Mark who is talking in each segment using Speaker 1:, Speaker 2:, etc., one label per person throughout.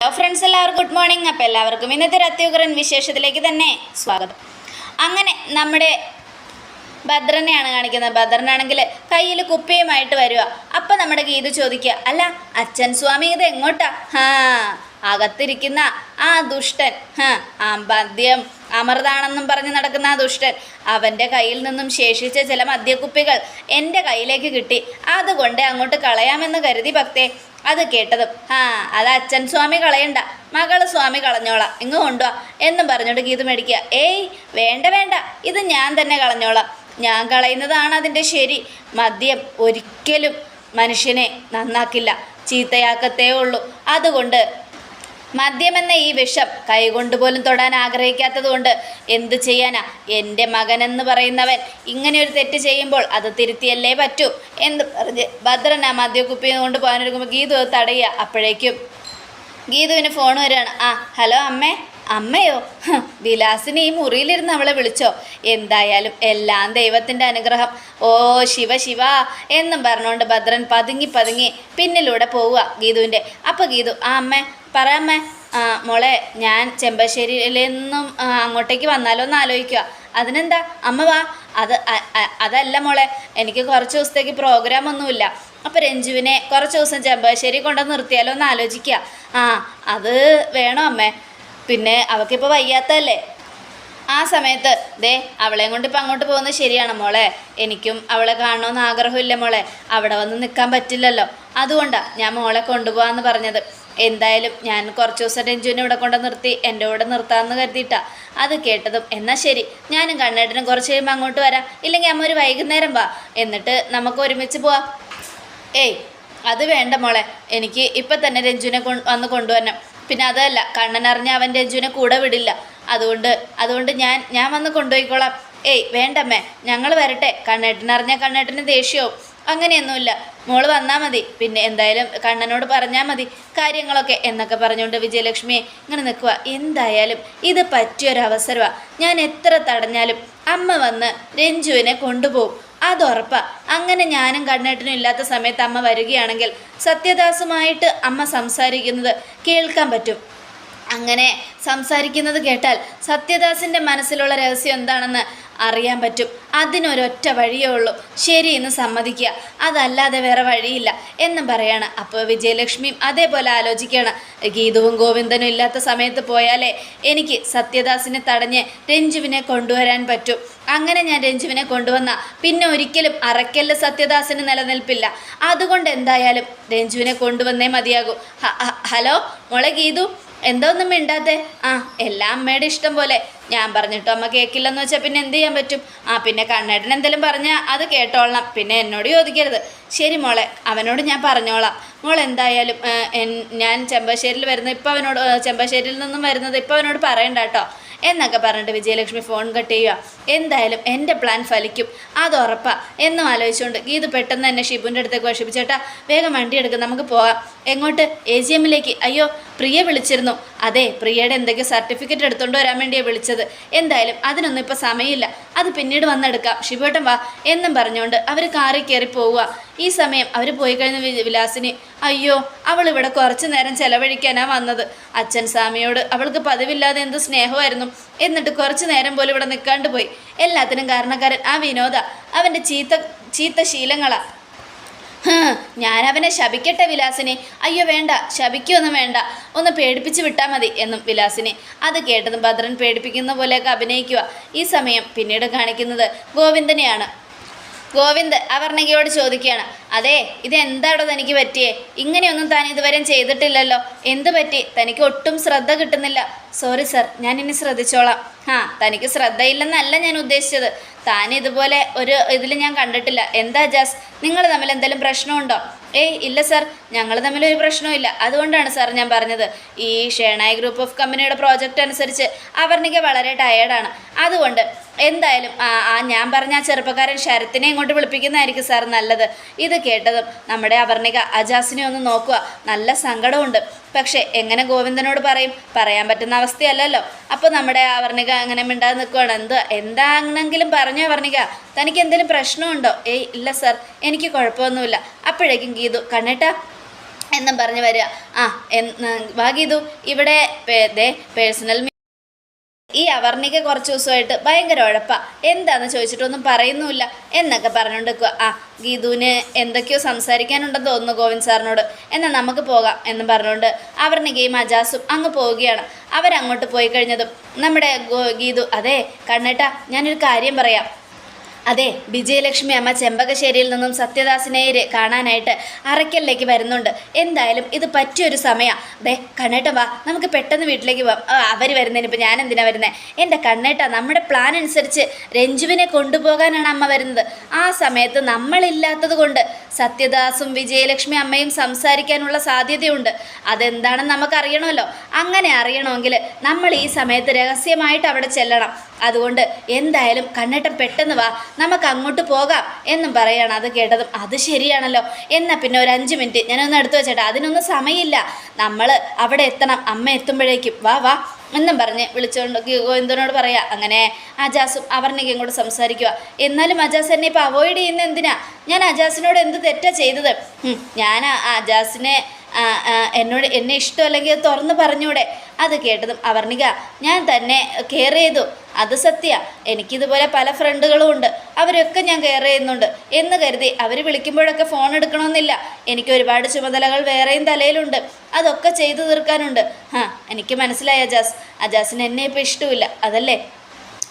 Speaker 1: Hello friends എല്ലാവർക്കും good morning അപ്പോൾ എല്ലാവർക്കും ഇന്നത്തെ ഒരു അത്യുഗ്രൻ വിശേഷത്തിലേക്ക് തന്നെ സ്വാഗതം. അങ്ങനെ നമ്മുടെ ഭദ്രനെയാണ് കാണിക്കുന്നത്. ഭദ്രനാണെങ്കിൽ കയ്യിൽ കുപ്പിയുമായിട്ട് വരിക അപ്പം നമ്മുടെ ഗീതു ചോദിക്കുക അല്ല അച്ഛൻ സ്വാമി ഇത് എങ്ങോട്ടാ? ഹാ. അകത്തിരിക്കുന്ന ആ ദുഷ്ടൻ മദ്യം അമൃതാണെന്നും പറഞ്ഞ് നടക്കുന്ന ആ ദുഷ്ടൻ അവന്റെ കയ്യിൽ നിന്നും ശേഷിച്ച ചില മദ്യക്കുപ്പികൾ എന്റെ കയ്യിലേക്ക് കിട്ടി. അതുകൊണ്ട് അങ്ങോട്ട് കളയാമെന്ന് കരുതി ഭക്തേ. അത് കേട്ടതും ആ അത് അച്ഛൻ സ്വാമി കളയണ്ട. മകൾ സ്വാമി കളഞ്ഞോളാം ഇങ്ങ് കൊണ്ടുവാ എന്നും പറഞ്ഞോണ്ട് ഗീത് മേടിക്കുക. ഏയ് വേണ്ട വേണ്ട ഇത് ഞാൻ തന്നെ കളഞ്ഞോളാം. ഞാൻ കളയുന്നതാണ് അതിന്റെ ശരി. മദ്യം ഒരിക്കലും മനുഷ്യനെ നന്നാക്കില്ല. ചീത്തയാക്കത്തേ ഉള്ളൂ. അതുകൊണ്ട് മദ്യമെന്ന ഈ വിഷം കൈകൊണ്ടുപോലും തൊടാൻ ആഗ്രഹിക്കാത്തതുകൊണ്ട് എന്തു ചെയ്യാനാ? എന്റെ മകനെന്ന് പറയുന്നവൻ ഇങ്ങനെ ഒരു തെറ്റ് ചെയ്യുമ്പോൾ അത് തിരുത്തിയല്ലേ പറ്റൂ? എന്ന് പറഞ്ഞ് ഭദ്രൻ ആ മദ്യക്കുപ്പി കൊണ്ട് പോകാനൊരുക്കുമ്പോൾ ഗീതു അത് തടയുക. അപ്പോഴേക്കും ഗീതുവിന് ഫോൺ വരികയാണ്. ആ ഹലോ അമ്മേ. അമ്മയോ? വിലാസിന് ഈ മുറിയിലിരുന്ന് അവളെ വിളിച്ചോ? എന്തായാലും എല്ലാം ദൈവത്തിന്റെ അനുഗ്രഹം. ഓ ശിവ ശിവ എന്നും പറഞ്ഞുകൊണ്ട് ഭദ്രൻ പതുങ്ങി പതുങ്ങി പിന്നിലൂടെ പോവുക ഗീതുവിന്റെ. അപ്പോൾ ഗീതു ആ അമ്മേ. പറ അമ്മേ ആ മോളെ ഞാൻ ചെമ്പശ്ശേരിയിൽ നിന്നും അങ്ങോട്ടേക്ക് വന്നാലോ എന്ന് ആലോചിക്കുക അതിനെന്താ? അമ്മ വാ. അത് അതല്ല മോളെ എനിക്ക് കുറച്ച് ദിവസത്തേക്ക് പ്രോഗ്രാം ഒന്നുമില്ല. അപ്പോൾ രഞ്ജുവിനെ കുറച്ച് ദിവസം ചെമ്പശ്ശേരി കൊണ്ട് നിർത്തിയാലോ എന്ന് ആലോചിക്കുക ആ അത് വേണോ അമ്മേ? പിന്നെ അവൾക്കിപ്പോൾ വയ്യാത്തല്ലേ ആ സമയത്ത് ദേ അവളെയും കൊണ്ട് ഇപ്പം അങ്ങോട്ട് പോകുന്നത് ശരിയാണ് മോളെ. എനിക്കും അവളെ കാണണമെന്ന് ആഗ്രഹമില്ല മോളെ. അവിടെ വന്ന് നിൽക്കാൻ പറ്റില്ലല്ലോ. അതുകൊണ്ടാണ് ഞാൻ മോളെ കൊണ്ടുപോകാമെന്ന് പറഞ്ഞത്. എന്തായാലും ഞാൻ കുറച്ച് ദിവസം രഞ്ജുവിനെ ഇവിടെ കൊണ്ട് നിർത്തി എന്റെ കൂടെ നിർത്താമെന്ന് കരുതിയിട്ടാ. അത് കേട്ടതും. എന്നാൽ ശരി ഞാനും കണ്ണേട്ടനും കുറച്ച് കഴിയുമ്പോൾ അങ്ങോട്ട് വരാം. ഇല്ലെങ്കിൽ അമ്മ ഒരു വൈകുന്നേരം വാ. എന്നിട്ട് നമുക്ക് ഒരുമിച്ച് പോവാം. ഏയ് അത് വേണ്ട മോളെ. എനിക്ക് ഇപ്പം തന്നെ രഞ്ജുവിനെ കൊ വന്ന് കൊണ്ടുവരണം. പിന്നെ അതല്ല കണ്ണനറിഞ്ഞ അവൻ രഞ്ജുവിനെ കൂടെ വിടില്ല. അതുകൊണ്ട് അതുകൊണ്ട് ഞാൻ ഞാൻ വന്ന് കൊണ്ടുപോയിക്കോളാം. ഏയ് വേണ്ടമ്മേ. ഞങ്ങൾ വരട്ടെ. കണ്ണേട്ടനറിഞ്ഞ കണ്ണേട്ടന് ദേഷ്യവും. അങ്ങനെയൊന്നുമില്ല. മോൾ വന്നാൽ മതി. പിന്നെ എന്തായാലും കണ്ണനോട് പറഞ്ഞാൽ മതി. കാര്യങ്ങളൊക്കെ എന്നൊക്കെ പറഞ്ഞുകൊണ്ട് വിജയലക്ഷ്മിയെ ഇങ്ങനെ നിൽക്കുക എന്തായാലും ഇത് പറ്റിയൊരവസരമാണ് ഞാൻ എത്ര തടഞ്ഞാലും അമ്മ വന്ന് രഞ്ജുവിനെ കൊണ്ടുപോകും. അതുറപ്പാ. അങ്ങനെ ഞാനും കണ്ണേട്ടനും ഇല്ലാത്ത സമയത്ത് അമ്മ വരികയാണെങ്കിൽ സത്യദാസുമായിട്ട് അമ്മ സംസാരിക്കുന്നത് കേൾക്കാൻ പറ്റും. അങ്ങനെ സംസാരിക്കുന്നത് കേട്ടാൽ സത്യദാസിന്റെ മനസ്സിലുള്ള രഹസ്യം എന്താണെന്ന് അറിയാൻ പറ്റും. അതിനൊരൊറ്റ വഴിയേ ഉള്ളൂ. ശരി എന്ന് സമ്മതിക്കുക. അതല്ലാതെ വേറെ വഴിയില്ല എന്നും പറയാണ്. അപ്പോൾ വിജയലക്ഷ്മിയും അതേപോലെ ആലോചിക്കുകയാണ്. ഗീതവും ഗോവിന്ദനും ഇല്ലാത്ത സമയത്ത് പോയാലേ എനിക്ക് സത്യദാസിനെ തടഞ്ഞ് രഞ്ജുവിനെ കൊണ്ടുവരാൻ പറ്റും. അങ്ങനെ ഞാൻ രഞ്ജുവിനെ കൊണ്ടുവന്ന പിന്നെ ഒരിക്കലും അറക്കല്ല് സത്യദാസിന് നിലനിൽപ്പില്ല. അതുകൊണ്ട് എന്തായാലും രഞ്ജുവിനെ കൊണ്ടുവന്നേ മതിയാകൂ. ഹലോ മോളെ ഗീതു എന്തോ ഒന്നും മിണ്ടാത്തെ? ആ എല്ലാം അമ്മയുടെ ഇഷ്ടം പോലെ. ഞാൻ പറഞ്ഞിട്ടോ അമ്മ കേൾക്കില്ലെന്ന് വെച്ചാൽ പിന്നെ എന്ത് ചെയ്യാൻ പറ്റും? ആ പിന്നെ കണ്ണേട്ടൻ എന്തെങ്കിലും പറഞ്ഞാൽ അത് കേട്ടോളണം. പിന്നെ എന്നോട് ചോദിക്കരുത്. ശരി മോളെ അവനോട് ഞാൻ പറഞ്ഞോളാം. മോൾ എന്തായാലും ഞാൻ ചെമ്പശ്ശേരിയിൽ വരുന്ന ഇപ്പോൾ അവനോട് ചെമ്പശ്ശേരിയിൽ നിന്നും വരുന്നത് ഇപ്പോൾ അവനോട് പറയണ്ട കേട്ടോ. എന്നൊക്കെ പറഞ്ഞിട്ട് വിജയലക്ഷ്മി ഫോൺ കട്ട് ചെയ്യുക എന്തായാലും എന്റെ പ്ലാൻ ഫലിക്കും. അത് ഉറപ്പാണ് എന്നും ആലോചിച്ചുകൊണ്ട് ഗീത് പെട്ടെന്ന് തന്നെ ഷിബുന്റെ അടുത്തേക്ക് വഷിപ്പിച്ചേട്ടാ വേഗം വണ്ടി എടുക്കും. നമുക്ക് പോകാം എങ്ങോട്ട്? എ ജി എമ്മിലേക്ക് അയ്യോ പ്രിയ വിളിച്ചിരുന്നു. അതെ പ്രിയയുടെ എന്തെങ്കിലും സർട്ടിഫിക്കറ്റ് എടുത്തുകൊണ്ട് വരാൻ വേണ്ടിയാണ് വിളിച്ചത്. എന്തായാലും അതിനൊന്നും ഇപ്പോൾ സമയമില്ല. അത് പിന്നീട് വന്നെടുക്കാം ഷിബുവേട്ടൻ വാ. എന്നും പറഞ്ഞുകൊണ്ട് അവർ കാറിൽ കയറി പോവുക ഈ സമയം അവർ പോയി കഴിഞ്ഞ വിലാസിനി അയ്യോ അവൾ ഇവിടെ കുറച്ച് നേരം ചെലവഴിക്കാനാണ് വന്നത്. അച്ഛൻ സ്വാമിയോട് അവൾക്ക് പതിവില്ലാതെ എന്ത് സ്നേഹമായിരുന്നു. എന്നിട്ട് കുറച്ചു നേരം പോലും ഇവിടെ നിൽക്കാണ്ട് പോയി. എല്ലാത്തിനും കാരണക്കാരൻ ആ വിനോദ അവന്റെ ചീത്ത ചീത്ത ശീലങ്ങളാ. ഞാൻ അവനെ ശപിക്കട്ടെ വിലാസിനെ. അയ്യോ വേണ്ട ശപിക്കൊന്നും വേണ്ട. ഒന്ന് പേടിപ്പിച്ച് വിട്ടാൽ മതി എന്നും വിലാസിനെ. അത് കേട്ടതും ഭദ്രൻ പേടിപ്പിക്കുന്ന പോലെയൊക്കെ അഭിനയിക്കുക ഈ സമയം പിന്നീട് കാണിക്കുന്നത് ഗോവിന്ദനെയാണ്. ഗോവിന്ദ് അവർണകയോട് ചോദിക്കുകയാണ്. അതെ ഇത് എന്താടോ തനിക്ക് പറ്റിയേ? ഇങ്ങനെയൊന്നും താൻ ഇതുവരെ ചെയ്തിട്ടില്ലല്ലോ. എന്ത് പറ്റി? തനിക്ക് ഒട്ടും ശ്രദ്ധ കിട്ടുന്നില്ല. സോറി സർ ഞാൻ ഇനി ശ്രദ്ധിച്ചോളാം. ആ തനിക്ക് ശ്രദ്ധയില്ലെന്നല്ല ഞാൻ ഉദ്ദേശിച്ചത്. താൻ ഇതുപോലെ ഒരു ഇതിൽ ഞാൻ കണ്ടിട്ടില്ല. എന്താ ജാസ്? നിങ്ങൾ തമ്മിൽ എന്തെങ്കിലും പ്രശ്നമുണ്ടോ? ഏയ് ഇല്ല സർ ഞങ്ങൾ തമ്മിൽ ഒരു പ്രശ്നവും അതുകൊണ്ടാണ് സാർ ഞാൻ പറഞ്ഞത്. ഈ ഷേണായി ഗ്രൂപ്പ് ഓഫ് കമ്പനിയുടെ പ്രോജക്റ്റ് അനുസരിച്ച് അവർണിക്ക് വളരെ ടയേർഡാണ് അതുകൊണ്ട് എന്തായാലും ആ ഞാൻ പറഞ്ഞ ആ ചെറുപ്പക്കാരൻ ശരത്തിനെ ഇങ്ങോട്ട് വിളിപ്പിക്കുന്നതായിരിക്കും സാർ നല്ലത്. ഇത് കേട്ടതും നമ്മുടെ അപർണിക അജാസിനെ ഒന്ന് നോക്കുക. നല്ല സങ്കടമുണ്ട്. പക്ഷേ എങ്ങനെ ഗോവിന്ദനോട് പറയും? പറയാൻ പറ്റുന്ന അവസ്ഥയല്ലല്ലോ. അപ്പോൾ നമ്മുടെ അവർണിക അങ്ങനെ മിണ്ടാതെ നിൽക്കുകയാണ് എന്ത് എന്താണെങ്കിലും പറഞ്ഞു അവർണിക തനിക്ക് എന്തെങ്കിലും പ്രശ്നമുണ്ടോ? ഏയ് ഇല്ല സർ. എനിക്ക് കുഴപ്പമൊന്നുമില്ല. അപ്പോഴേക്കും ഗീതു കണ്ണേട്ടാ? എന്നും പറഞ്ഞ് വരിക. ആ വാ ഗീതു. ഇവിടെ ദേ പേഴ്സണൽ ഈ അവർണിക കുറച്ച് ദിവസമായിട്ട് ഭയങ്കര ഉഴപ്പാ. എന്താന്ന് ചോദിച്ചിട്ടൊന്നും പറയുന്നുമില്ല എന്നൊക്കെ പറഞ്ഞുകൊണ്ടിരിക്കുക ആ ഗീതുവിന് എന്തൊക്കെയോ സംസാരിക്കാനുണ്ടെന്ന് തോന്നുന്നു ഗോവിന്ദ് സാറിനോട്. എന്നാൽ നമുക്ക് പോകാം എന്ന് പറഞ്ഞുകൊണ്ട് അവർണികയും അജാസും അങ്ങ് പോവുകയാണ്. അവരങ്ങോട്ട് പോയി കഴിഞ്ഞതും നമ്മുടെ ഗീതു അതെ കണ്ണേട്ടാ ഞാനൊരു കാര്യം പറയാം. അതെ വിജയലക്ഷ്മി അമ്മ ചെമ്പകശ്ശേരിയിൽ നിന്നും സത്യദാസിനെ കാണാനായിട്ട് അറയ്ക്കലിലേക്ക് വരുന്നുണ്ട്. എന്തായാലും ഇത് പറ്റിയൊരു സമയമാണ് ദേ കണ്ണേട്ട വാ നമുക്ക് പെട്ടെന്ന് വീട്ടിലേക്ക് പോവാം അവർ വരുന്നതിന് ഇപ്പം ഞാൻ എന്തിനാ വരുന്നത് എന്റെ കണ്ണേട്ട നമ്മുടെ പ്ലാൻ അനുസരിച്ച് രഞ്ജുവിനെ കൊണ്ടുപോകാനാണ് അമ്മ വരുന്നത്. ആ സമയത്ത് നമ്മളില്ലാത്തത് കൊണ്ട് സത്യദാസും വിജയലക്ഷ്മി അമ്മയും സംസാരിക്കാനുള്ള സാധ്യതയുണ്ട്. അതെന്താണെന്ന് നമുക്കറിയണമല്ലോ. അങ്ങനെ അറിയണമെങ്കിൽ നമ്മൾ ഈ സമയത്ത് രഹസ്യമായിട്ട് അവിടെ ചെല്ലണം. അതുകൊണ്ട് എന്തായാലും കണ്ണേട്ടൻ പെട്ടെന്ന് വാ നമുക്ക് അങ്ങോട്ട് പോകാം എന്നും പറയാണ്. അത് കേട്ടതും അത് ശരിയാണല്ലോ. എന്നാൽ പിന്നെ ഒരു അഞ്ച് മിനിറ്റ്. ഞാനൊന്ന് എടുത്തു വെച്ചേട്ടാ അതിനൊന്നും സമയമില്ല. നമ്മൾ അവിടെ എത്തണം അമ്മ എത്തുമ്പോഴേക്കും. വാ വാ എന്നും പറഞ്ഞ് വിളിച്ചുകൊണ്ട് ഗോവിന്ദനോട് പറയാം അങ്ങനെ അജാസും അവർണികയും കൂടെ സംസാരിക്കുക എന്നാലും അജാസ് എന്നെ ഇപ്പോൾ അവോയ്ഡ് ചെയ്യുന്ന എന്തിനാ? ഞാൻ അജാസിനോട് എന്ത് തെറ്റാ ചെയ്തത്? ഞാൻ അജാസിനെ എന്നോട് എന്നെ ഇഷ്ടമല്ലെങ്കിൽ തുറന്ന് പറഞ്ഞൂടെ? അത് കേട്ടതും അവർണിക ഞാൻ തന്നെ കെയർ ചെയ്തു. അത് സത്യ. എനിക്കിതുപോലെ പല ഫ്രണ്ടുകളും ഉണ്ട്. അവരൊക്കെ ഞാൻ കെയർ ചെയ്യുന്നുണ്ട്. എന്ന് കരുതി അവർ വിളിക്കുമ്പോഴൊക്കെ ഫോൺ എടുക്കണമെന്നില്ല. എനിക്ക് ഒരുപാട് ചുമതലകൾ വേറെയും തലയിലുണ്ട്. അതൊക്കെ ചെയ്തു തീർക്കാനുണ്ട്. ഹാ എനിക്ക് മനസ്സിലായി അജാസ്. അജാസിന് എന്നെ ഇപ്പോൾ ഇഷ്ടമില്ല. അതല്ലേ?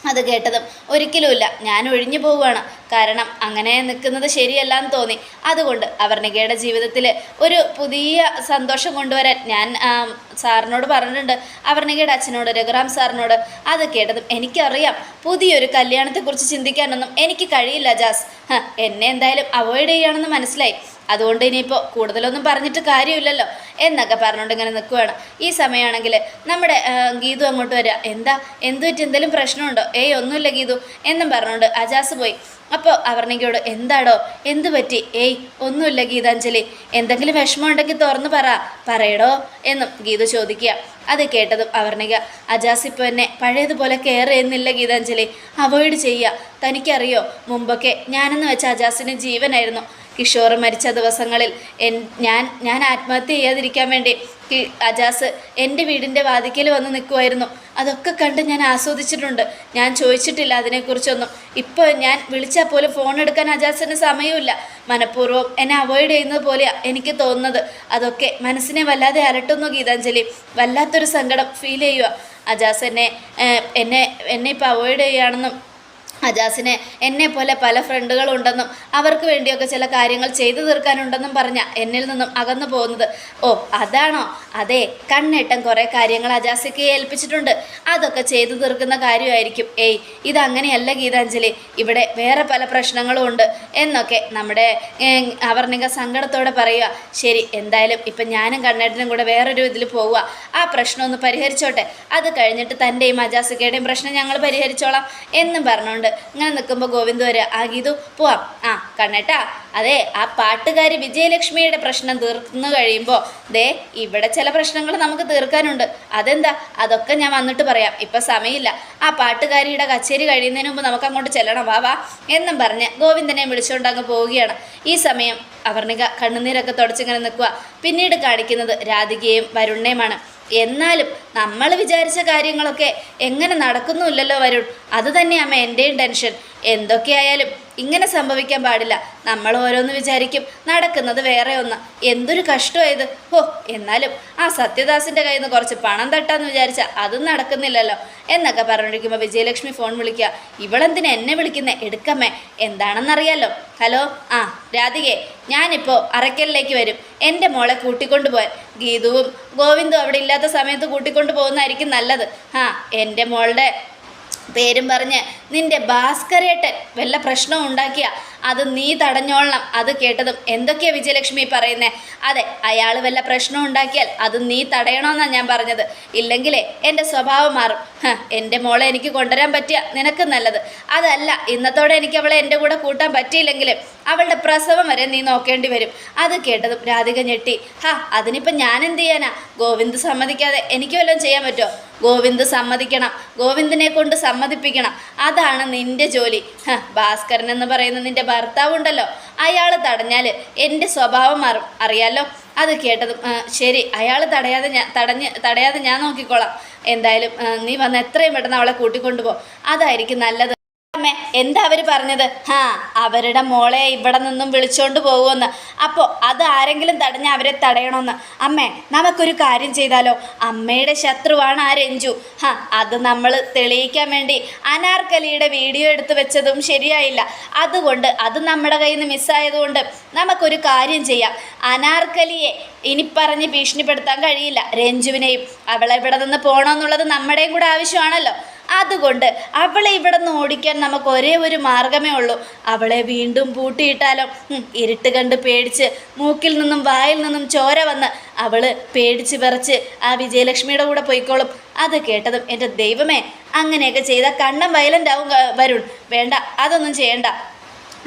Speaker 1: അത് കേട്ടതും ഒരിക്കലുമില്ല. ഞാൻ ഒഴിഞ്ഞു പോവുകയാണ്. കാരണം അങ്ങനെ നിൽക്കുന്നത് ശരിയല്ല എന്ന് തോന്നി. അതുകൊണ്ട് അവർണികയുടെ ജീവിതത്തിൽ ഒരു പുതിയ സന്തോഷം കൊണ്ടുവരാൻ ഞാൻ സാറിനോട് പറഞ്ഞിട്ടുണ്ട്. അവർണികയുടെ അച്ഛനോട് രഘുറാം സാറിനോട് അത് കേട്ടതും എനിക്കറിയാം. പുതിയൊരു കല്യാണത്തെക്കുറിച്ച് ചിന്തിക്കാനൊന്നും എനിക്ക് കഴിയില്ല ജാസ്. എന്നെ എന്തായാലും അവോയ്ഡ് ചെയ്യുകയാണെന്ന് മനസ്സിലായി. അതുകൊണ്ട് ഇനിയിപ്പോൾ കൂടുതലൊന്നും പറഞ്ഞിട്ട് കാര്യമില്ലല്ലോ എന്നൊക്കെ പറഞ്ഞുകൊണ്ട് ഇങ്ങനെ നിൽക്കുവാണ് ഈ സമയമാണെങ്കിൽ നമ്മുടെ ഗീതു അങ്ങോട്ട് വരിക. എന്താ? എന്തു പറ്റി എന്തെങ്കിലും പ്രശ്നമുണ്ടോ? ഏയ് ഒന്നുമില്ല ഗീതു. എന്നും പറഞ്ഞുകൊണ്ട് അജാസ് പോയി. അപ്പോൾ അവർണികയോട് എന്താടോ? എന്തു പറ്റി? ഏയ് ഒന്നുമില്ല ഗീതാഞ്ജലി. എന്തെങ്കിലും വിഷമമുണ്ടെങ്കിൽ തുറന്നു പറ. പറയടോ എന്നും ഗീതു ചോദിക്കുക. അത് കേട്ടതും അവർണിക അജാസ് ഇപ്പോൾ എന്നെ പഴയതുപോലെ കെയർ ചെയ്യുന്നില്ല ഗീതാഞ്ജലി. അവോയ്ഡ് ചെയ്യുക. തനിക്കറിയോ? മുമ്പൊക്കെ ഞാനെന്ന് വെച്ച അജാസിന് ജീവനായിരുന്നു. കിഷോർ മരിച്ച ദിവസങ്ങളിൽ എൻ ഞാൻ ഞാൻ ആത്മഹത്യ ചെയ്യാതിരിക്കാൻ വേണ്ടി അജാസ് എന്റെ വീടിന്റെ വാതിക്കൽ വന്ന് നിൽക്കുമായിരുന്നു അതൊക്കെ കണ്ട് ഞാൻ ആസ്വദിച്ചിട്ടുണ്ട്. ഞാൻ ചോദിച്ചിട്ടില്ല അതിനെക്കുറിച്ചൊന്നും. ഇപ്പോൾ ഞാൻ വിളിച്ചാൽ പോലും ഫോൺ എടുക്കാൻ അജാസിന് സമയമില്ല. മനഃപൂർവം എന്നെ അവോയ്ഡ് ചെയ്യുന്നത് പോലെയാണ് എനിക്ക് തോന്നുന്നത്. അതൊക്കെ മനസ്സിനെ വല്ലാതെ അലട്ടുന്നു ഗീതാഞ്ജലി. വല്ലാത്തൊരു സങ്കടം ഫീൽ ചെയ്യുക അജാസ് എന്നെ എന്നെ എന്നെ ഇപ്പോൾ അവോയ്ഡ് ചെയ്യുകയാണെന്നും അജാസിന് എന്നെ പോലെ പല ഫ്രണ്ടുകളുണ്ടെന്നും അവർക്ക് വേണ്ടിയൊക്കെ ചില കാര്യങ്ങൾ ചെയ്തു തീർക്കാനുണ്ടെന്നും പറഞ്ഞ എന്നിൽ നിന്നും അകന്നു പോകുന്നത്. ഓ അതാണോ? അതെ കണ്ണേട്ടൻ കുറേ കാര്യങ്ങൾ അജാസിക്ക് ഏൽപ്പിച്ചിട്ടുണ്ട്. അതൊക്കെ ചെയ്തു തീർക്കുന്ന കാര്യമായിരിക്കും. ഏയ് ഇതങ്ങനെയല്ല ഗീതാഞ്ജലി. ഇവിടെ വേറെ പല പ്രശ്നങ്ങളും ഉണ്ട് എന്നൊക്കെ നമ്മുടെ അവർണിക സങ്കടത്തോടെ പറയുക. ശരി എന്തായാലും ഇപ്പം ഞാനും കണ്ണേട്ടനും കൂടെ വേറൊരു ഇതിൽ പോവുക. ആ പ്രശ്നം ഒന്ന് പരിഹരിച്ചോട്ടെ. അത് കഴിഞ്ഞിട്ട് തന്റെയും അജാസിക്കയുടെയും പ്രശ്നം ഞങ്ങൾ പരിഹരിച്ചോളാം എന്നും പറഞ്ഞുകൊണ്ട് ഇങ്ങനെ നിൽക്കുമ്പോൾ ഗോവിന്ദ് വരെ ആ ഗീതു പോവാം. ആ കണ്ണേട്ടാ. അതെ ആ പാട്ടുകാരി വിജയലക്ഷ്മിയുടെ പ്രശ്നം തീർന്നു കഴിയുമ്പോൾ ദേ ഇവിടെ ചില പ്രശ്നങ്ങൾ നമുക്ക് തീർക്കാനുണ്ട്. അതെന്താ? അതൊക്കെ ഞാൻ വന്നിട്ട് പറയാം. ഇപ്പം സമയമില്ല. ആ പാട്ടുകാരിയുടെ കച്ചേരി കഴിയുന്നതിന് മുമ്പ് നമുക്ക് അങ്ങോട്ട് ചെല്ലണം. വാ വാ എന്നും പറഞ്ഞ് ഗോവിന്ദനെ വിളിച്ചുകൊണ്ട് അങ്ങ് പോവുകയാണ്. ഈ സമയം അവർണിക കണ്ണുനീരൊക്കെ തുടച്ചിങ്ങനെ നിൽക്കുക പിന്നീട് കാണിക്കുന്നത് രാധികയും വരുണ്ണയുമാണ് എന്നാലും നമ്മൾ വിചാരിച്ച കാര്യങ്ങളൊക്കെ എങ്ങനെ നടക്കുന്നുമില്ലല്ലോ വരുൺ. അത് തന്നെയാമ്മ എന്റെയും ടെൻഷൻ. എന്തൊക്കെയായാലും ഇങ്ങനെ സംഭവിക്കാൻ പാടില്ല. നമ്മൾ ഓരോന്ന് വിചാരിക്കും നടക്കുന്നത് വേറെ ഒന്ന്. എന്തൊരു കഷ്ടമായത് ഹോ എന്നാലും ആ സത്യദാസിന്റെ കയ്യിൽ നിന്ന് കുറച്ച് പണം തട്ടാന്ന് വിചാരിച്ച അതും നടക്കുന്നില്ലല്ലോ. എന്നൊക്കെ പറഞ്ഞിരിക്കുമ്പോൾ വിജയലക്ഷ്മി ഫോൺ വിളിക്കുക. ഇവളെന്തിനാ എന്നെ വിളിക്കുന്നേ? എടുക്കമ്മേ എന്താണെന്നറിയാലോ. ഹലോ? ആ രാധികെ ഞാനിപ്പോൾ അറയ്ക്കലിലേക്ക് വരും. എന്റെ മോളെ കൂട്ടിക്കൊണ്ടു പോകാൻ ഗീതുവും ഗോവിന്ദും അവിടെ ഇല്ലാത്ത സമയത്ത് കൂട്ടിക്കൊണ്ടു പോകുന്നതായിരിക്കും നല്ലത്. ആ എന്റെ മോളുടെ പേരും പറഞ്ഞ് നിന്റെ ഭാസ്കരേട്ടൻ വല്ല പ്രശ്നം ഉണ്ടാക്കിയ? അത് നീ തടഞ്ഞോളണം. അത് കേട്ടതും എന്തൊക്കെയാ വിജയലക്ഷ്മി പറയുന്നേ? അതെ അയാൾ വല്ല പ്രശ്നം ഉണ്ടാക്കിയാൽ അത് നീ തടയണമെന്നാണ് ഞാൻ പറഞ്ഞത്. ഇല്ലെങ്കിലേ എന്റെ സ്വഭാവം മാറും. എന്റെ മോളെ എനിക്ക് കൊണ്ടുവരാൻ പറ്റിയ? നിനക്ക് നല്ലത്. അതല്ല ഇന്നത്തോടെ എനിക്ക് അവളെ എന്റെ കൂടെ കൂട്ടാൻ പറ്റിയില്ലെങ്കിലും അവളുടെ പ്രസവം വരെ നീ നോക്കേണ്ടി വരും. അത് കേട്ടതും രാധിക ഞെട്ടി. ഹാ അതിനിപ്പം ഞാൻ എന്ത് ചെയ്യാനാ? ഗോവിന്ദ് സമ്മതിക്കാതെ എനിക്ക് വല്ലതും ചെയ്യാൻ പറ്റുമോ ഗോവിന്ദ് സമ്മതിക്കണം. ഗോവിന്ദനെ കൊണ്ട് സമ്മതിപ്പിക്കണം. അതാണ് നിന്റെ ജോലി. ഭാസ്കരൻ എന്ന് പറയുന്ന നിന്റെ ഭർത്താവ് ഉണ്ടല്ലോ അയാൾ തടഞ്ഞാൽ എന്റെ സ്വഭാവം അറിയാലോ? അത് കേട്ടത് ശരി അയാൾ തടയാതെ ഞാൻ തടഞ്ഞ് തടയാതെ ഞാൻ നോക്കിക്കോളാം. എന്തായാലും നീ വന്ന് എത്രയും പെട്ടെന്ന് അവളെ കൂട്ടിക്കൊണ്ടുപോ. അതായിരിക്കും നല്ലത്. എന്താ അവർ പറഞ്ഞത്? ഹാ അവരുടെ മോളെ ഇവിടെ നിന്നും വിളിച്ചോണ്ട് പോകുമെന്ന് അപ്പോൾ അത് ആരെങ്കിലും തടഞ്ഞ അവരെ തടയണമെന്ന് അമ്മേ നമുക്കൊരു കാര്യം ചെയ്താലോ? അമ്മയുടെ ശത്രുവാണ് ആ രഞ്ജു. ഹാ അത് നമ്മൾ തെളിയിക്കാൻ വേണ്ടി അനാർക്കലിയുടെ വീഡിയോ എടുത്തു വെച്ചതും ശരിയായില്ല. അതുകൊണ്ട് അത് നമ്മുടെ കയ്യിൽ നിന്ന് മിസ്സായതുകൊണ്ട് നമുക്കൊരു കാര്യം ചെയ്യാം. അനാർക്കലിയെ ഇനി പറഞ്ഞ് ഭീഷണിപ്പെടുത്താൻ കഴിയില്ല രഞ്ജുവിനെയും. അവളെ ഇവിടെ നിന്ന് പോകണമെന്നുള്ളത് നമ്മുടെയും കൂടെ ആവശ്യമാണല്ലോ. അതുകൊണ്ട് അവളെ ഇവിടെ നിന്ന് ഓടിക്കാൻ നമുക്ക് ഒരേ ഒരു മാർഗമേ ഉള്ളൂ. അവളെ വീണ്ടും പൂട്ടിയിട്ടാലോ? ഇരുട്ട് കണ്ട് പേടിച്ച് മൂക്കിൽ നിന്നും വായിൽ നിന്നും ചോര വന്ന് അവൾ പേടിച്ച് വിറച്ച് ആ വിജയലക്ഷ്മിയുടെ കൂടെ പോയിക്കോളും. അത് കേട്ടതും എന്റെ ദൈവമേ അങ്ങനെയൊക്കെ ചെയ്താൽ കണ്ണം വയലന്റ് ആവും വരുൺ. വേണ്ട അതൊന്നും ചെയ്യണ്ട.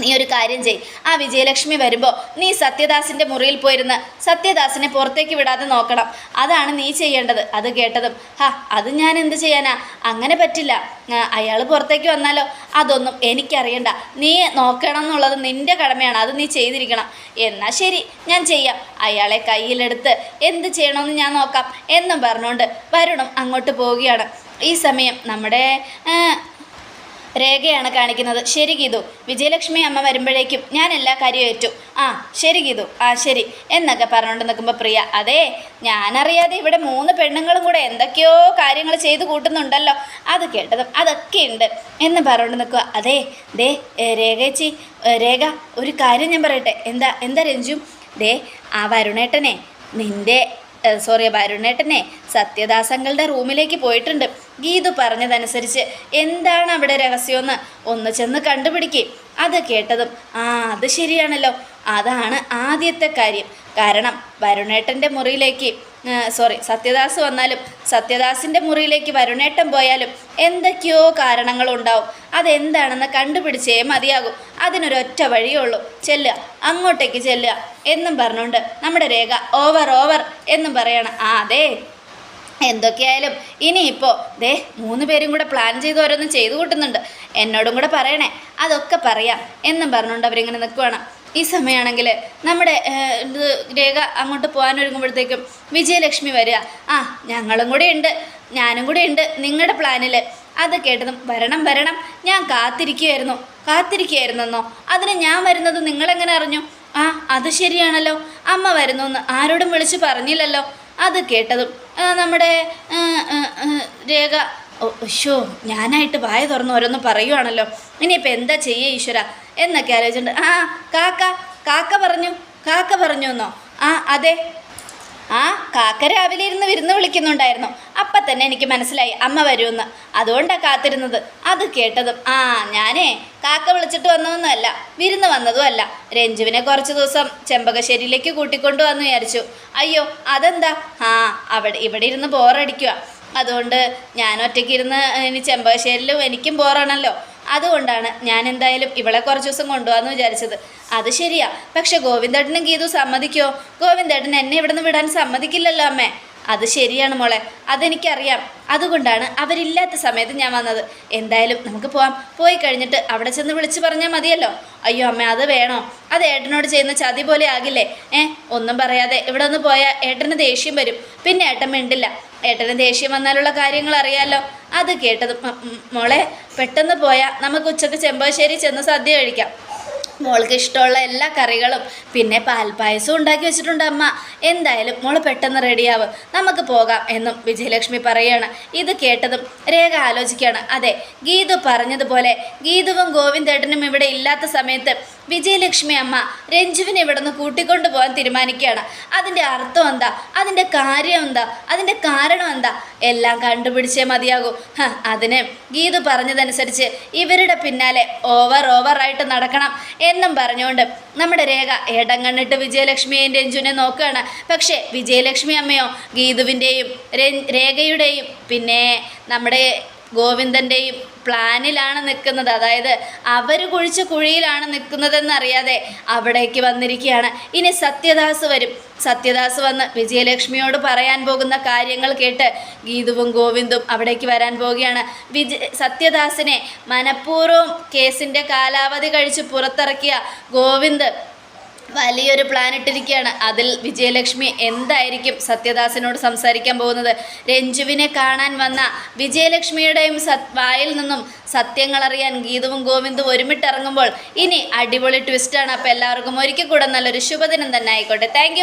Speaker 1: നീ ഒരു കാര്യം ചെയ്. ആ വിജയലക്ഷ്മി വരുമ്പോൾ നീ സത്യദാസിന്റെ മുറിയിൽ പോയിരുന്ന് സത്യദാസിനെ പുറത്തേക്ക് വിടാതെ നോക്കണം. അതാണ് നീ ചെയ്യേണ്ടത്. അത് കേട്ടതും ഹാ അത് ഞാൻ എന്ത് ചെയ്യാനാ? അങ്ങനെ പറ്റില്ല. അയാൾ പുറത്തേക്ക് വന്നാലോ? അതൊന്നും എനിക്കറിയണ്ട. നീ നോക്കണം എന്നുള്ളത് നിന്റെ കടമയാണ്. അത് നീ ചെയ്തിരിക്കണം. എന്നാൽ ശരി ഞാൻ ചെയ്യാം. അയാളെ കയ്യിലെടുത്ത് എന്ത് ചെയ്യണമെന്ന് ഞാൻ നോക്കാം. എന്നും പറഞ്ഞുകൊണ്ട് വരുണം അങ്ങോട്ട് പോവുകയാണ്. ഈ സമയം നമ്മുടെ രേഖയാണ് കാണിക്കുന്നത്. ശരി ഗീതു. വിജയലക്ഷ്മി അമ്മ വരുമ്പോഴേക്കും ഞാൻ എല്ലാ കാര്യവും ഏറ്റു. ആ ശരി ഗീതു. ആ ശരി. എന്നൊക്കെ പറഞ്ഞുകൊണ്ട് നിൽക്കുമ്പോൾ പ്രിയ അതെ ഞാനറിയാതെ ഇവിടെ മൂന്ന് പെണ്ണുങ്ങളും കൂടെ എന്തൊക്കെയോ കാര്യങ്ങൾ ചെയ്തു കൂട്ടുന്നുണ്ടല്ലോ. അത് കേട്ടതും അതൊക്കെ ഉണ്ട് എന്ന് പറഞ്ഞുകൊണ്ട് നിൽക്കുക. അതെ ദേ രേഖേച്ചി രേഖ ഒരു കാര്യം ഞാൻ പറയട്ടെ. എന്താ എന്താ രഞ്ജു? ദേ ആ വരുണേട്ടനെ നിന്റെ സോറി വരുണേട്ടനെ സത്യദാസങ്ങളുടെ റൂമിലേക്ക് പോയിട്ടുണ്ട്. ഗീതു പറഞ്ഞതനുസരിച്ച് എന്താണ് അവിടെ രഹസ്യമെന്ന് ഒന്ന് ചെന്ന് കണ്ടുപിടിക്കേ. അത് കേട്ടതും ആ അത് ശരിയാണല്ലോ. അതാണ് ആദ്യത്തെ കാര്യം. കാരണം വരുണേട്ടന്റെ മുറിയിലേക്ക് സോറി സത്യദാസ് വന്നാലും സത്യദാസിന്റെ മുറിയിലേക്ക് വരുണേട്ടം പോയാലും എന്തൊക്കെയോ കാരണങ്ങളുണ്ടാവും. അതെന്താണെന്ന് കണ്ടുപിടിച്ചേ മതിയാകും. അതിനൊരൊറ്റ വഴിയേ ഉള്ളൂ. ചെല്ലുക. അങ്ങോട്ടേക്ക് ചെല്ലുക. എന്നും പറഞ്ഞുകൊണ്ട് നമ്മുടെ രേഖ ഓവർ ഓവർ എന്നും പറയണം. ആ അതെ എന്തൊക്കെയായാലും ഇനിയിപ്പോൾ ദേ മൂന്ന് പേരും കൂടെ പ്ലാൻ ചെയ്ത് ഓരോന്നും ചെയ്തു കൂട്ടുന്നുണ്ട്. എന്നോടും കൂടെ പറയണേ. അതൊക്കെ പറയാം. എന്നും പറഞ്ഞുകൊണ്ട് അവരിങ്ങനെ നിൽക്കുവാണ്. ഈ സമയമാണെങ്കിൽ നമ്മുടെ രേഖ അങ്ങോട്ട് പോകാനൊരുങ്ങുമ്പോഴത്തേക്കും വിജയലക്ഷ്മി വരിക. ആ ഞങ്ങളും കൂടെ ഉണ്ട് ഞാനും കൂടെ ഉണ്ട്. നിങ്ങളുടെ പ്ലാനിൽ അത് കേട്ടതും വരണം വരണം. ഞാൻ കാത്തിരിക്കുമായിരുന്നു കാത്തിരിക്കുകയായിരുന്നെന്നോ അതിന് ഞാൻ വരുന്നത് നിങ്ങളെങ്ങനെ അറിഞ്ഞു? ആ അത് ശരിയാണല്ലോ. അമ്മ വരുന്നു എന്ന് ആരോടും വിളിച്ച് പറഞ്ഞില്ലല്ലോ. അത് കേട്ടതും നമ്മുടെ രേഖ. ഓ ഷോ ഞാനായിട്ട് വായ തുറന്ന് ഓരോന്ന് പറയുവാണല്ലോ. ഇനിയിപ്പോൾ എന്താ ചെയ്യുക ഈശ്വര? എന്നൊക്കെ ആലോചിച്ചിട്ടുണ്ട് ആ കാക്ക കാക്ക പറഞ്ഞു കാക്ക പറഞ്ഞു എന്നോ? ആ അതെ. ആ കാക്ക രാവിലെ ഇരുന്ന് വിരുന്ന് വിളിക്കുന്നുണ്ടായിരുന്നു. അപ്പം തന്നെ എനിക്ക് മനസ്സിലായി അമ്മ വരുമെന്ന്. അതുകൊണ്ടാണ് കാത്തിരുന്നത്. അത് കേട്ടതും ആ ഞാനേ കാക്ക വിളിച്ചിട്ട് വന്നതൊന്നുമല്ല വിരുന്ന് വന്നതുമല്ല. രഞ്ജുവിനെ കുറച്ച് ദിവസം ചെമ്പകശ്ശേരിയിലേക്ക് കൂട്ടിക്കൊണ്ടു വന്നു വിചാരിച്ചു. അയ്യോ അതെന്താ? ആ അവിടെ ഇവിടെ ഇരുന്ന് ബോറടിക്കുക അതുകൊണ്ട് ഞാൻ ഒറ്റയ്ക്ക് ഇരുന്ന് ഇനി ചെമ്പകശ്ശേരിയിലും എനിക്കും ബോറാണല്ലോ അതുകൊണ്ടാണ് ഞാൻ എന്തായാലും ഇവളെ കുറച്ച് ദിവസം കൊണ്ടുപോകാന്ന് വിചാരിച്ചത്. അത് ശരിയാ. പക്ഷെ ഗോവിന്ദേട്ടനും ഗീതു സമ്മതിക്കോ? ഗോവിന്ദേട്ടൻ എന്നെ ഇവിടുന്ന് വിടാൻ സമ്മതിക്കില്ലല്ലോ അമ്മേ. അത് ശരിയാണ് മോളെ. അതെനിക്കറിയാം. അതുകൊണ്ടാണ് അവരില്ലാത്ത സമയത്ത് ഞാൻ വന്നത്. എന്തായാലും നമുക്ക് പോവാം. പോയി കഴിഞ്ഞിട്ട് അവിടെ ചെന്ന് വിളിച്ച് പറഞ്ഞാൽ മതിയല്ലോ. അയ്യോ അമ്മ അത് വേണോ? അത് ഏട്ടനോട് ചെയ്യുന്ന ചതി പോലെ ആകില്ലേ? ഏ ഒന്നും പറയാതെ ഇവിടെ ഒന്ന് പോയാൽ ഏട്ടന് ദേഷ്യം വരും. പിന്നെ ഏട്ടൻ മിണ്ടില്ല. ഏട്ടന് ദേഷ്യം വന്നാലുള്ള കാര്യങ്ങൾ അറിയാലോ. അത് കേട്ടത്. മോളെ പെട്ടെന്ന് പോയാൽ നമുക്ക് ഉച്ചയ്ക്ക് ചെമ്പശ്ശേരി ചെന്ന് സദ്യ കഴിക്കാം. മോൾക്ക് ഇഷ്ടമുള്ള എല്ലാ കറികളും പിന്നെ പാൽപ്പായസവും ഉണ്ടാക്കി വെച്ചിട്ടുണ്ട് അമ്മ. എന്തായാലും മോൾ പെട്ടെന്ന് റെഡിയാവും. നമുക്ക് പോകാം എന്നും വിജയലക്ഷ്മി പറയുകയാണ് ഇത് കേട്ടതും രേഖ ആലോചിക്കുകയാണ് അതെ ഗീതു പറഞ്ഞതുപോലെ ഗീതുവും ഗോവിന്ദേട്ടനും ഇവിടെ ഇല്ലാത്ത സമയത്ത് വിജയലക്ഷ്മി അമ്മ രഞ്ജുവിനെ ഇവിടെ നിന്ന് കൂട്ടിക്കൊണ്ടു പോകാൻ തീരുമാനിക്കുകയാണ്. അതിന്റെ അർത്ഥം എന്താ? അതിന്റെ കാര്യം എന്താ? അതിന്റെ കാരണം എന്താ? എല്ലാം കണ്ടുപിടിച്ചേ മതിയാകൂ. അതിന് ഗീതു പറഞ്ഞതനുസരിച്ച് ഇവരുടെ പിന്നാലെ ഓവർ ഓവറായിട്ട് നടക്കണം എന്നും പറഞ്ഞുകൊണ്ട് നമ്മുടെ രേഖ ഇടം കണ്ടിട്ട് വിജയലക്ഷ്മിയെയും രഞ്ജുവിനെ നോക്കുകയാണ്. പക്ഷേ വിജയലക്ഷ്മി അമ്മയോ ഗീതുവിന്റെയും രേഖയുടെയും പിന്നെ നമ്മുടെ ഗോവിന്ദന്റെയും പ്ലാനിലാണ് നിൽക്കുന്നത്. അതായത് അവർ കുഴിച്ച കുഴിയിലാണ് നിൽക്കുന്നതെന്നറിയാതെ അവിടേക്ക് വന്നിരിക്കുകയാണ്. ഇനി സത്യദാസ് വരും. സത്യദാസ് വന്ന് വിജയലക്ഷ്മിയോട് പറയാൻ പോകുന്ന കാര്യങ്ങൾ കേട്ട് ഗീതുവും ഗോവിന്ദും അവിടേക്ക് വരാൻ പോവുകയാണ്. വിജ സത്യദാസിനെ മനഃപൂർവം കേസിന്റെ കാലാവധി കഴിച്ച് പുറത്തിറക്കിയ ഗോവിന്ദ് വലിയൊരു പ്ലാൻ ഇട്ടിരിക്കുകയാണ്. അതിൽ വിജയലക്ഷ്മി എന്തായിരിക്കും സത്യദാസിനോട് സംസാരിക്കാൻ പോകുന്നത്? രഞ്ജുവിനെ കാണാൻ വന്ന വിജയലക്ഷ്മിയുടെയും വായിൽ നിന്നും സത്യങ്ങൾ അറിയാൻ ഗീതവും ഗോവിന്ദും ഒരുമിട്ടിറങ്ങുമ്പോൾ ഇനി അടിപൊളി ട്വിസ്റ്റാണ് അപ്പോൾ എല്ലാവർക്കും ഒരിക്കൽ കൂടെ നല്ലൊരു ശുഭദിനം തന്നെ ആയിക്കോട്ടെ. താങ്ക്